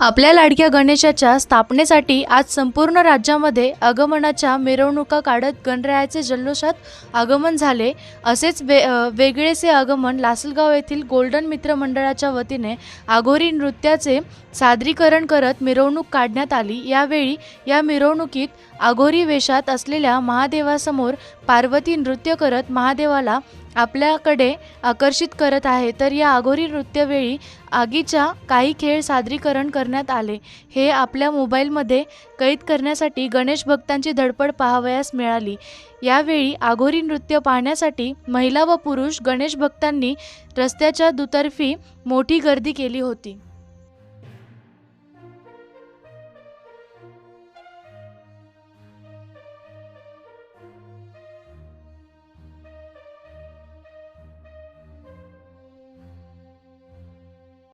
आपल्या लाडक्या गणेशाच्या स्थापनेसाठी आज संपूर्ण राज्यामध्ये आगमनाच्या मिरवणुका काढत गणरायाचे जल्लोषात आगमन झाले. असेच वे वेगळेसे आगमन लासलगाव येथील गोल्डन मित्र मंडळाच्या वतीने आघोरी नृत्याचे सादरीकरण करत मिरवणूक काढण्यात आली. यावेळी या मिरवणुकीत आघोरी वेशात असलेल्या महादेवासमोर पार्वती नृत्य करत महादेवाला आपल्याकडे आकर्षित करत आहे तर या आघोरी नृत्यवेळी आगीच्या काही खेळ सादरीकरण करण्यात आले. हे आपल्या मोबाईलमध्ये कैद करण्यासाठी गणेश भक्तांची धडपड पाहावयास मिळाली. यावेळी आघोरी नृत्य पाहण्यासाठी महिला व पुरुष गणेश भक्तांनी रस्त्याच्या दुतर्फी मोठी गर्दी केली होती.